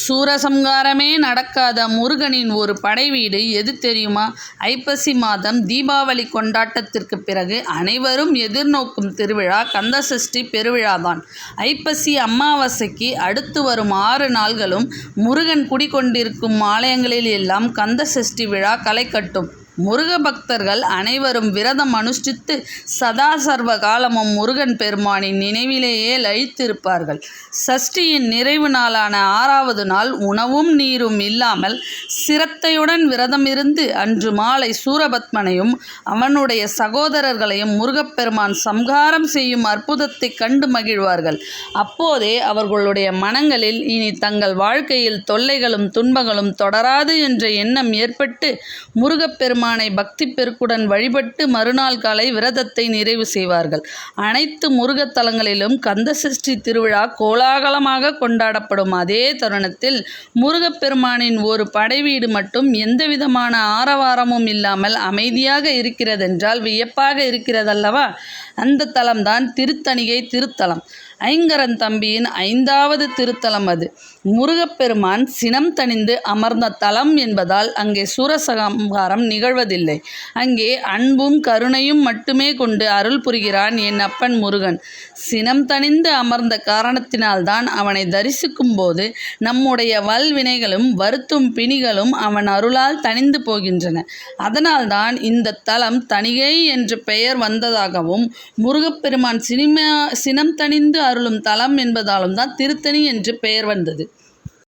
சூரசம்ஹாரமே நடக்காத முருகனின் ஒரு படைவீடு எது தெரியுமா? ஐப்பசி மாதம் தீபாவளி கொண்டாட்டத்திற்கு பிறகு அனைவரும் எதிர்நோக்கும் திருவிழா கந்தசஷ்டி பெருவிழாதான். ஐப்பசி அமாவாசைக்கு அடுத்து வரும் ஆறு நாள்களும் முருகன் குடிகொண்டிருக்கும் ஆலயங்களில் எல்லாம் கந்தசஷ்டி விழா களை கட்டும். முருக பக்தர்கள் அனைவரும் விரதம் அனுஷ்டித்து சதா சர்வ காலமும் முருகன் பெருமானின் நினைவிலேயே லயித்திருப்பார்கள். சஷ்டியின் நிறைவு நாளான ஆறாவது நாள் உணவும் நீரும் இல்லாமல் சிரத்தையுடன் விரதமிருந்து அன்று மாலை சூரபத்மனையும் அவனுடைய சகோதரர்களையும் முருகப்பெருமான் சம்ஹாரம் செய்யும் அற்புதத்தைக் கண்டு மகிழ்வார்கள். அப்போதே அவர்களுடைய மனங்களில் இனி தங்கள் வாழ்க்கையில் தொல்லைகளும் துன்பங்களும் தொடராது என்ற எண்ணம் ஏற்பட்டு முருகப்பெருமான் பக்திப் பெருக்குடன் வழிபட்டு மறுநாள் காலை விரதத்தை நிறைவு செய்வார்கள். அனைத்து முருகத் தலங்களிலும் கந்தசஷ்டி திருவிழா கோலாகலமாக கொண்டாடப்படும் அதே தருணத்தில் முருகப்பெருமானின் ஒரு படைவீடு மட்டும் எந்தவிதமான ஆரவாரமும் இல்லாமல் அமைதியாக இருக்கிறதென்றால் வியப்பாக இருக்கிறதல்லவா? அந்த தலம்தான் திருத்தணிகை திருத்தலம். ஐங்கரன் தம்பியின் ஐந்தாவது திருத்தலம் அது. முருகப்பெருமான் சினம் தணிந்து அமர்ந்த தலம் என்பதால் அங்கே சூரசம்ஹாரம் நிகழ்வதில்லை. அங்கே அன்பும் கருணையும் மட்டுமே கொண்டு அருள் புரிகிறான் என் அப்பன் முருகன். சினம் தணிந்து அமர்ந்த காரணத்தினால்தான் அவனை தரிசிக்கும் போது நம்முடைய வல்வினைகளும் வருத்தும் பிணிகளும் அவன் அருளால் தணிந்து போகின்றன. அதனால்தான் இந்த தலம் தணிகை என்ற பெயர் வந்ததாகவும் முருகப்பெருமான் சினிமா சினம் தணிந்து அருளும் தலம் என்பதாலும்தான் திருத்தணி என்று பெயர் வந்தது.